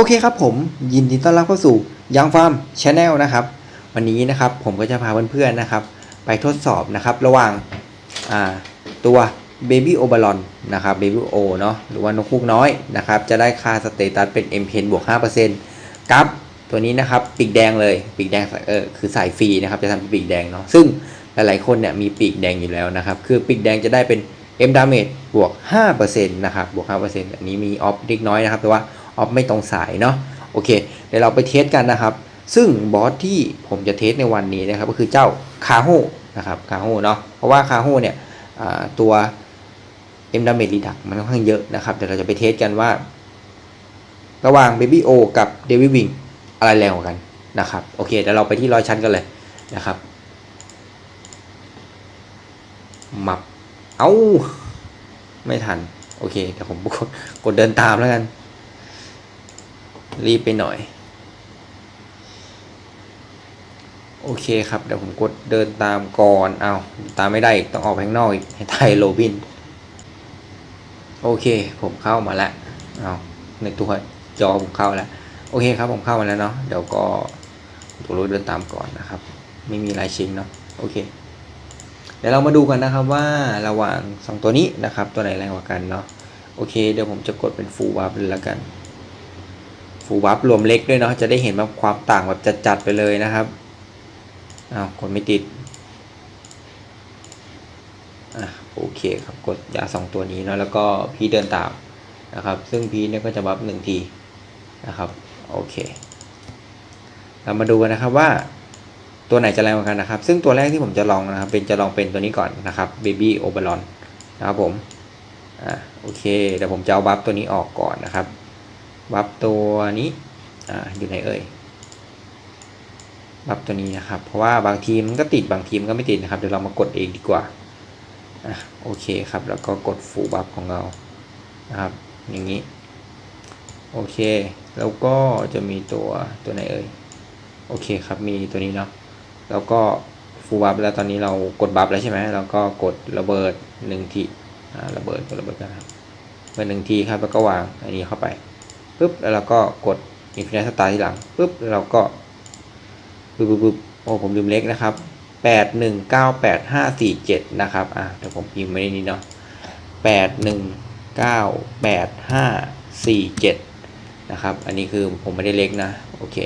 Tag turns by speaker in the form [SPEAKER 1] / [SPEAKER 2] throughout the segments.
[SPEAKER 1] อเคครับผมยินดีต้อนรับเข้าสู่ยังฟาร์มชาแนลนะครับ วันนี้นะครับผมก็จะพาเพื่อนๆนะครับ ไปทดสอบนะครับระหว่างาตัว Baby o b a l o n นะครับ Baby O เนาะหรือว่านกคูกน้อยนะครับ จะได้ค่าสเตตัสเป็น m p n บวก5%กับตัวนี้นะครับปีกแดงเลยปีกแดงเออคือสายฟรีนะครับจะทำเป็นปีกแดงเนาะซึ่งหลายๆคนเนี่ยมีปีกแดงอยู่แล้วนะครับ คือปีกแดงจะได้เป็น M damage บวก5%นะครับบวก5%อันนี้มีออฟเล็กน้อยนะครับแต่ว่า ออฟไม่ตรงสายเนาะโอเค เดี๋ยวเราไปเทสกันนะครับ ซึ่งบอสที่ผมจะเทสในวันนี้นะครับก็คือเจ้าคาโฮนะครับคาโฮเนาะเพราะว่าคาโฮเนี่ยตัว M damage reduct มันค่อนข้างเยอะนะครับ เดี๋ยวเราจะไปเทสกันว่า ระหว่าง Baby O กับ d a v i d Wing อะไรแรงกว่ากันนะครับโอเคเดี๋ยวเราไปที่ร้อยชั้นกันเลยนะครับมับเอา้าไม่ทัน โอเคเดี๋ยวผมกดกดเดินตามแล้วกัน รีบไปหน่อย โอเคครับ เดี๋ยวผมกดเดินตามก่อน เอาตามไม่ได้อีกต้องออกข้างนอกอีกให้ไทยโรบิน โอเค ผมเข้ามาแล้วเอาในตัวจอผมเข้าแล้ว โอเคครับผมเข้ามาแล้วเนาะเดี๋ยวก็ตัวรู้เดินตามก่อนนะครับ ไม่มีลายชิงเนาะโอเค เดี๋ยวเรามาดูกันนะครับว่าระหว่าง 2 ตัวนี้นะครับ ตัวไหนแรงกว่ากันเนาะโอเค เดี๋ยวผมจะกดเป็น full warp เลยละกัน full warp รวมเล็กด้วยเนาะจะได้เห็นแบบความต่างแบบจัดๆไปเลยนะครับอ้าวกดไม่ติดอะโอเคครับกดยา 2 ตัวนี้เนาะแล้วก็พีเดินตามนะครับ ซึ่งพีเนี่ยก็จะบัฟหนึ่งทีนะครับโอเค เรามาดูกันนะครับว่าตัวไหนจะแรงกว่ากันนะครับ ซึ่งตัวแรกที่ผมจะลองนะครับ เป็นจะลองเป็นตัวนี้ก่อนนะครับ Baby o b e r o n นะครับผมอ่าโอเคเดี๋ยวผมจะเอาบัฟตัวนี้ออกก่อนนะครับ บัฟตัวนี้อ่าอยู่ไหนเอ่ยบัฟตัวนี้นะครับ เพราะว่าบางทีมันก็ติดบางทีมันก็ไม่ติดนะครับ เดี๋ยวเรามากดเองดีกว่าอะโอเคครับ แล้วก็กดฟูบัฟของเรานะครับ อย่างนี้ โอเค แล้วก็จะมีตัวตัวไหนเอ่ย โอเคครับ มีตัวนี้เนาะ แล้วก็ฟูบัฟแล้วตอนนี้เรากดบัฟแล้วใช่ไหมเราก็กดระเบิดหนึ่งทีอ่าระเบิดกดระเบิดกันครับเปิดหนึ่งทีครับ แล้วก็วางอันนี้เข้าไป ปุ๊บแล้วเราก็กดอินฟินิตสตาร์ที่หลังปุ๊บแล้วเราก็ปุ๊บปุ๊บปุ๊บโอ้ผมลืมเล็กนะครับแปดหนึ่งเก้าแปดห้าสี่เจ็ดนะครับอ่าเดี๋ยวผมพิมพ์ไว้ในนี้เนาะแปดหนึ่งเก้าแปดห้าสี่เจ็ดนะครับ อันนี้คือผมไม่ได้เล็กนะ โอเค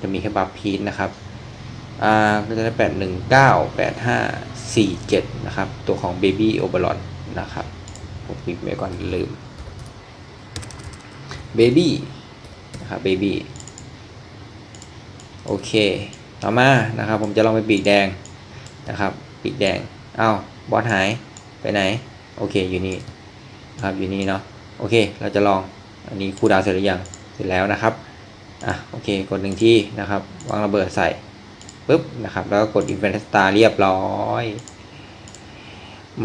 [SPEAKER 1] จะมีแค่บัฟพีทนะครับ อ่า ก็จะได้แปดหนึ่งเก้าแปดห้าสี่เจ็ดนะครับ ตัวของ Baby o b e r o n นะครับ ผมปิดไว้ก่อนลืม Baby นะครับ Baby โอเค ต่อมานะครับผมจะลองไปปีกแดงนะครับ ปีกแดงอ้าวบอสหายไปไหน โอเคอยู่นี่นะครับอยู่นี่เนาะโอเค เราจะลองอันนี้คูลดาวเสร็จหรือยังเสร็จแล้วนะครับอะโอเคกดหนึ่งที่นะครับ วางระเบิดใส่ปุ๊บนะครับ แล้วก็กด Infinite Star เรียบร้อย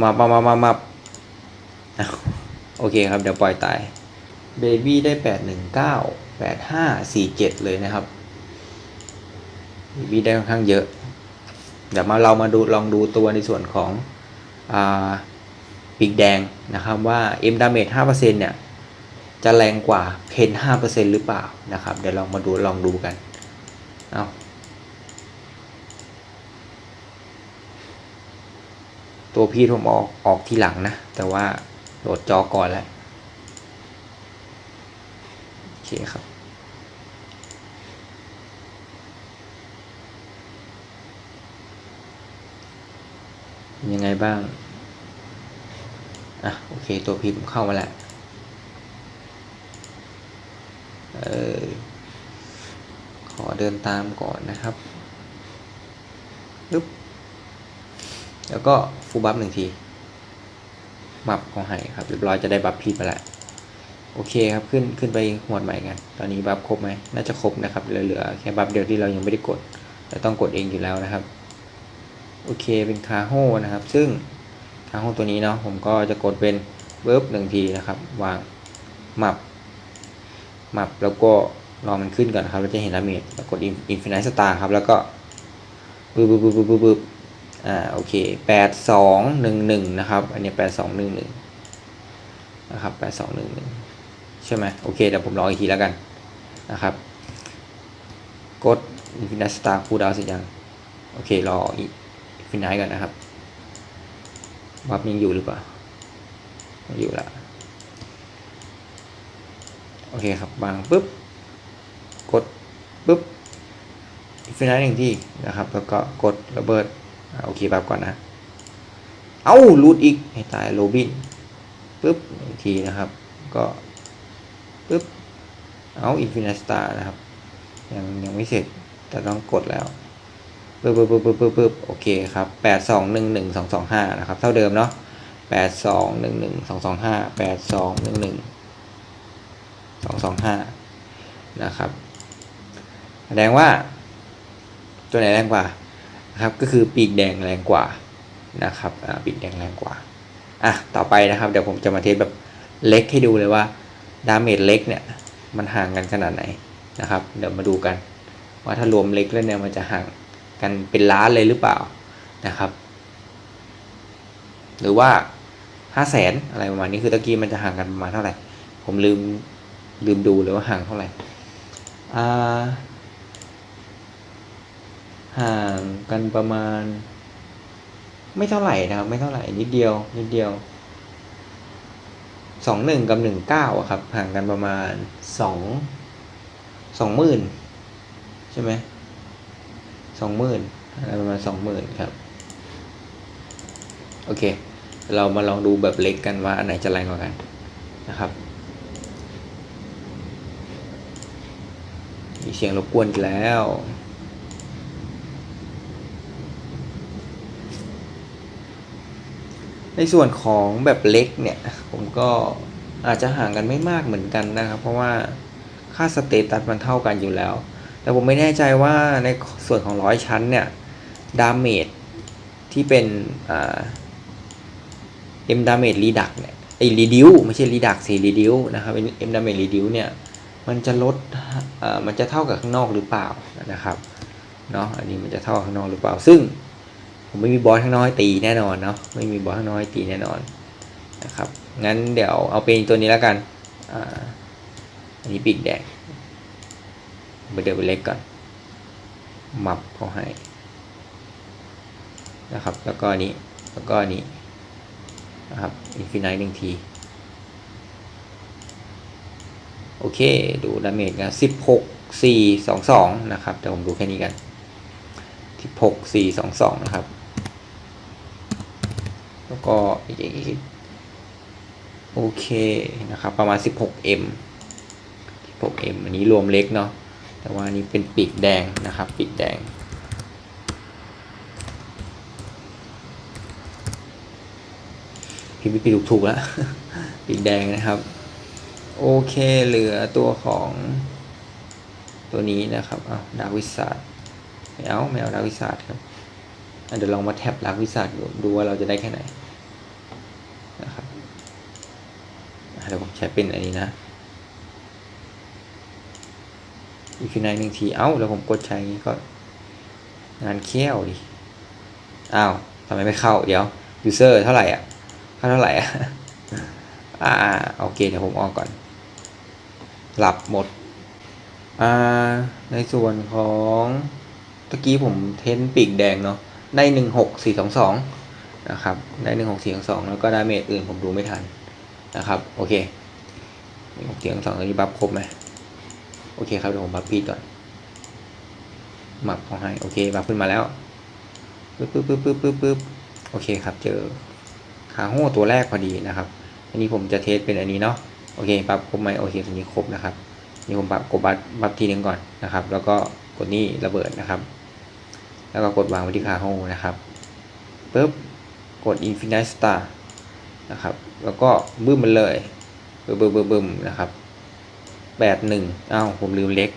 [SPEAKER 1] มามามามามาโอเคครับ เดี๋ยวปล่อยตาย Baby ได้819 8547เก้าแปดห้าสี่เจ็ดเลยนะครับ Baby ได้ค่อนข้างเยอะ เดี๋ยวมาเรามาดูลองดูตัวในส่วนของอ่าปีกแดงนะครับว่า M damage 5%เนี่ยจะแรงกว่าเพน5%หรือเปล่านะครับ เดี๋ยวลองมาดูลองดูกัน เอาตัวพี่ผมออกออกทีหลังนะ แต่ว่าโหลดจอก่อนแล้ว เคครับยังไงบ้าง อะ โอเค ตัวพีผมเข้ามาแล้วเออขอเดินตามก่อนนะครับปึ๊บแล้วก็ฟูบัฟหนึ่งที บัฟของไห้ครับ เรียบร้อยจะได้บัฟพีมาแล้ว โอเคครับขึ้นขึ้นไปหมวดใหม่กัน ตอนนี้บัฟครบไหมน่าจะครบนะครับเหลือแค่บัฟเดียวที่เรายังไม่ได้กด แต่ต้องกดเองอยู่แล้วนะครับ โอเคเป็นคาโฮนะครับ ซึ่งคาโฮตัวนี้เนาะผมก็จะกดเป็นเบิร์บหนึ่งทีนะครับ วางมับมับแล้วก็รอมันขึ้นก่อนนะครับเราจะเห็นดาเมจแล้วกดอินฟินิตสตาร์ครับ แล้วก็บึบบึบบึบบึบบึบอ่าโอเคแปดสองหนึ่งหนึ่งนะครับ อันนี้แปดสองหนึ่งหนึ่งนะครับแปดสองหนึ่งหนึ่ง ใช่ไหมโอเคเดี๋ยวผมลองอีกทีแล้วกันนะครับ กด Infinite Star คูดาวเสร็จยัง โอเค รออีกฟินไนก่อนนะครับวับยังอยู่หรือเปล่าอยู่ละโอเคครับวางปุ๊บ กดปุ๊บฟินไนหนึ่งที่นะครับ แล้วก็กดระเบิดอโอเคแบบก่อนนะ เอ้ารูดอีกให้ตายโรบินปุ๊บอีกทีนะครับ ก็ ปุ๊บเอาอินฟินิสตาร์นะครับ ยังยังไม่เสร็จ แต่ต้องกดแล้วปึ๊บปึ๊บปึ๊บปึ๊บปึ๊บปึ๊บโอเคครับแปดสองหนึ่งหนึ่งสองสองห้านะครับ เท่าเดิมเนาะแปดสองหนึ่งหนึ่งสองสองห้าแปดสองหนึ่งหนึ่งสองสองห้านะครับ แสดงว่า ตัวไหนแรงกว่านะครับก็คือปีกแดงแรงกว่านะครับปีกแดงแรงกว่าอะต่อไปนะครับ เดี๋ยวผมจะมาเทสแบบเล็กให้ดูเลยว่า ดาเมจเล็กเนี่ยมันห่างกันขนาดไหนนะครับ เดี๋ยวมาดูกัน ว่าถ้ารวมเล็กแล้วเนี่ยมันจะห่างกันเป็นล้านเลยหรือเปล่านะครับ หรือว่าห้าแสนอะไรประมาณนี้คือตะกี้มันจะห่างกันประมาณเท่าไหร่ ผมลืมลืมดูเลยว่าห่างเท่าไหร่ห่างกันประมาณ ไม่เท่าไหร่นะครับ ไม่เท่าไหร่นิดเดียวนิดเดียว สองหนึ่งกับหนึ่งเก้าครับ ห่างกันประมาณสองสองหมื่นใช่ไหมสองหมื่นประมาณสองหมื่นครับ โอเค เรามาลองดูแบบเล็กกันว่าอันไหนจะแรงกว่ากันนะครับ มีเสียงรบกวนอีกแล้ว ในส่วนของแบบเล็กเนี่ย ผมก็อาจจะห่างกันไม่มากเหมือนกันนะครับ เพราะว่าค่าสเตตัสมันเท่ากันอยู่แล้ว แต่ผมไม่แน่ใจว่าในส่วนของร้อยชั้นเนี่ยดาเมจที่เป็นเอ็มดาเมจรีดักเนี่ยไอ้รีดิวไม่ใช่รีดักสิรีดิวนะครับเอ็มดาเมจรีดิวเนี่ยมันจะลดอ่ามันจะเท่ากับข้างนอกหรือเปล่านะครับเนาะอันนี้มันจะเท่าข้างนอกหรือเปล่า ซึ่ง ผมไม่มีบอสข้างนอกให้ตีแน่นอนเนาะไม่มีบอสข้างนอกให้ตีแน่นอนนะครับงั้นเดี๋ยวเอาเป็นตัวนี้แล้วกันอ่าอันนี้ปีกแดงไปเดี๋ยวไปเล็กก่อนมับเขาให้นะครับ แล้วก็นี้แล้วก็นี้นะครับอินฟินิตหนึ่งทีโอเค ดูดาเมจกันสิบหกสี่สองสองนะครับเดี๋ยวผมดูแค่นี้กันสิบหกสี่สองสองนะครับ แล้วก็โอเคนะครับประมาณ 16m 16m อันนี้รวมเล็กเนาะแต่ว่านี้เป็นปีกแดงนะครับปีกแดงพิมพ์ผิดถูกแล้วปีกแดงนะครับ โอเคเหลือตัวของตัวนี้นะครับเอาดาวิสาดไม่เอาไม่เอาดาวิสาดครับเดี๋ยวลองมาแท็บดาวิสาดดูดูว่าเราจะได้แค่ไหนนะครับอะเดี๋ยวผมใช้เป็นอันนี้นะ อีกฟินายหนึ่งที เอ้าแล้วผมกดใช้งนี้ก็ งานเขี้ยวดิ อ้าวทำไมไม่เข้า เดี๋ยวยูเซอร์เท่าไหร่อะเข้าเท่าไหร่อะ อ่าโอเค เดี๋ยวผมออกก่อน หลับหมด อ่า ในส่วนของตะกี้ผมเทนปีกแดงเนาะ ได้หนึ่งหกสี่สองสองนะครับ ได้หนึ่งหกสี่สองสองแล้วก็ดาเมจอื่นผมดูไม่ทัน นะครับ โอเคหนึ่งหกสี่สองสองตอนนี้บัฟครบไหมโอเคครับเดี๋ยวผมบัฟพีดก่อนหมับเขาให้โอเคบัฟขึ้นมาแล้วปึ๊บปึ๊บปึ๊บปึ๊บปึ๊บปึ๊บโอเคครับ เจอขาโห่ตัวแรกพอดีนะครับ อันนี้ผมจะเทสเป็นอันนี้เนาะโอเคปรับครบไหมโอเคตัวนี้ครบนะครับนี่ผมปรับกดบัฟบัฟทีหนึงก่อนนะครับ แล้วก็กดนี่ระเบิดนะครับ แล้วก็กดวางไว้ที่ขาโฮนะครับปุ๊บกด Infinite Star นะครับ แล้วก็บึ้มมันเลยบึ้มบึ้มบึ้มบึ้มนะครับแปดหนึ่งอ้าวผมลืมเล็ก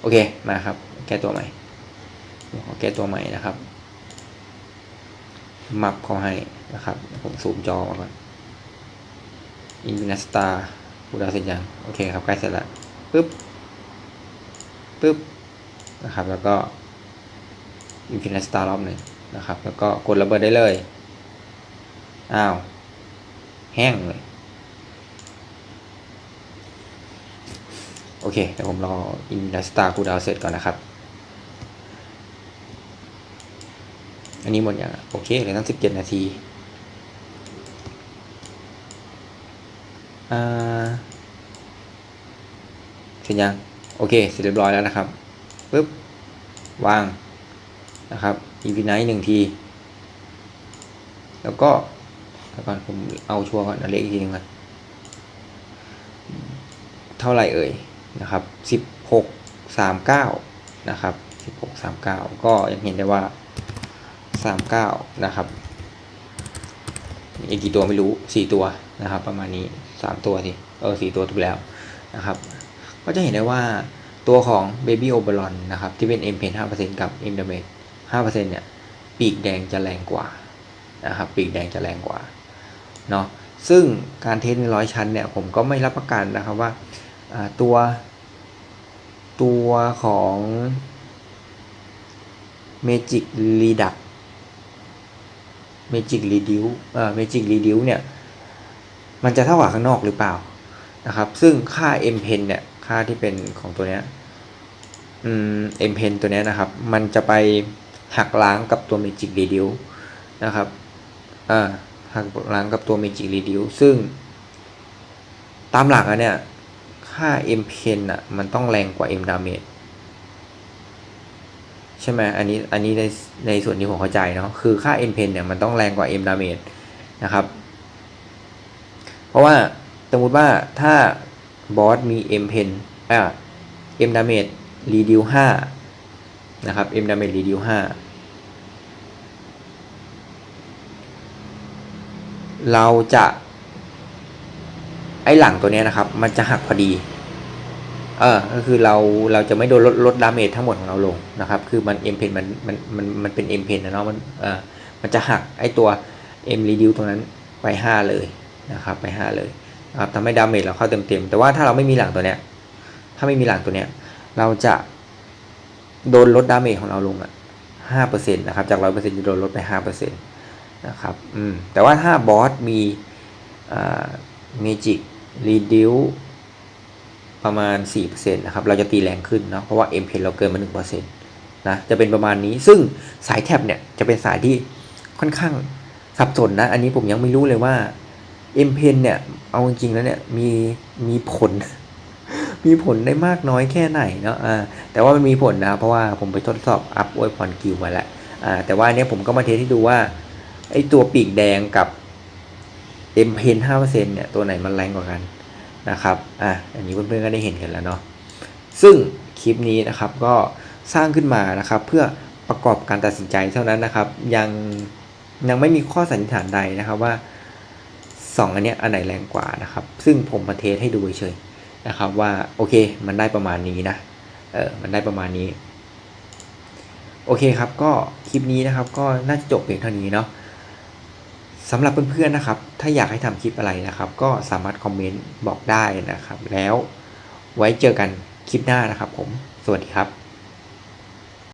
[SPEAKER 1] โอเคมาครับ แก้ตัวใหม่ขอแก้ตัวใหม่นะครับ มับเขาให้นะครับ ผมซูมจอมาก่อนอินฟินิสตาบูดาเสร็จยังโอเคครับใกล้เสร็จล้วปึ๊บปึ๊บนะครับ แล้วก็อินฟินิสตารอบหนึ่งนะครับ แล้วก็กดระเบิดได้เลย อ้าว แห้งเลย โอเคเดี๋ยวผมรออินดัสตาคูดาวเสร็จก่อนนะครับ อันนี้หมดอย่างโอเคเหลือตั้งสิบเจ็ดนาทีอ่าเสร็จยัง โอเค เสร็จเรียบร้อยแล้วนะครับปึ๊บวางนะครับ e v n i g h t หนึ่งที แล้วก็ ดี๋ยวก่อนผมเอาชัวร์ก่อนเอาเลขอีกทีนึงก่อนเท่าไหร่เอ่ยนะครับสิบหกสามเก้านะครับสิบหกสามเก้าก็ยังเห็นได้ว่าสามเก้านะครับอีกกี่ตัวไม่รู้สี่ตัวนะครับ ประมาณนี้สามตัวสิเออสี่ตัวถูกแล้วนะครับ ก็จะเห็นได้ว่าตัวของ Baby o b e r o n นะครับที่เป็น M Pen 5%กับ M Damage 5%เนี่ยปีกแดงจะแรงกว่านะครับปีกแดงจะแรงกว่า เนาะซึ่งการเทสในร้อยชั้นเนี่ยผมก็ไม่รับประกันนะครับว่าตัว ตัวของ Magic Reduct Magic Reduce เอ่อ Magic Reduce เนี่ย มันจะเท่ากับข้างนอกหรือเปล่านะครับ ซึ่งค่า M Pen เนี่ย ค่าที่เป็นของตัวเนี้ยอืม M Pen ตัวเนี้ยนะครับ มันจะไปหักล้างกับตัว Magic Reduce นะครับ อ่า หักล้างกับตัว Magic Reduce ซึ่ง ตามหลักอะเนี่ย ค่า M Pen อะมันต้องแรงกว่า M Damage ใช่ไหมอันนี้ อันนี้ใน ในส่วนที่ผมเข้าใจเนาะ คือค่า M Pen เนี่ยมันต้องแรงกว่า M Damage นะครับ เพราะว่าสมมติว่าถ้าบอสมี M pen อ่า M damage reduce 5นะครับ M damage reduce 5 เราจะไอหลังตัวนี้นะครับ มันจะหักพอดี เออก็คือเราเราจะไม่โดนลดลดดาเมจทั้งหมดของเราลงนะครับ คือมัน M pen มันมันมันมันเป็น M pen นะเนาะมันเออมันจะหักไอตัว M reduce ตรงนั้นไป 5 เลยนะครับ ไป 5 เลยนะครับทำให้ดาเมจเราเข้าเต็มๆแต่ว่าถ้าเราไม่มีหลังตัวเนี้ย ถ้าไม่มีหลังตัวเนี้ย เราจะโดนลดดาเมจของเราลงอะห้าเปอร์เซ็นต์นะครับ จากร้อยเปอร์เซ็นต์จะโดนลดไปห้าเปอร์เซ็นต์ นะครับอืมแต่ว่าถ้าบอสมีเมจิกรีดิวประมาณสี่เปอร์เซ็นต์นะครับ เราจะตีแรงขึ้นเนาะ เพราะว่าเอ็มเพนเราเกินมาหนึ่งเปอร์เซ็นต์นะ จะเป็นประมาณนี้ ซึ่งสายแท็บเนี่ย จะเป็นสายที่ค่อนข้างสับสนนะ อันนี้ผมยังไม่รู้เลยว่าเอ็มเพนเนี่ย เอาจริงๆแล้วเนี่ย มี มีผล มีผลได้มากน้อยแค่ไหนเนาะ อ่า แต่ว่ามันมีผลนะ เพราะว่าผมไปทดสอบอัพอวยพรกิวมาแล้ว อ่า แต่ว่านเนี้ยผมก็มาเทสให้ดูว่า ไอตัวปีกแดงกับเอ็มเพนห้าเปอร์เซ็นเนี่ย ตัวไหนมันแรงกว่ากันนะครับ อะ อันนี้เพื่อนๆก็ได้เห็นกันแล้วเนาะ ซึ่งคลิปนี้นะครับก็สร้างขึ้นมานะครับ เพื่อประกอบการตัดสินใจเท่านั้นนะครับ ยังยังไม่มีข้อสันนิษฐานใดนะครับว่าสองอันเนี้ยอันไหนแรงกว่านะครับ ซึ่งผมมาเทสให้ดูเฉยๆนะครับว่าโอเค มันได้ประมาณนี้นะ เออ มันได้ประมาณนี้ โอเคครับ ก็คลิปนี้นะครับ ก็น่าจะจบเพียงเท่านี้เนาะ สำหรับเพื่อนๆนะครับ ถ้าอยากให้ทำคลิปอะไรนะครับ ก็สามารถคอมเมนต์บอกได้นะครับ แล้วไว้เจอกันคลิปหน้านะครับผม สวัสดีครับ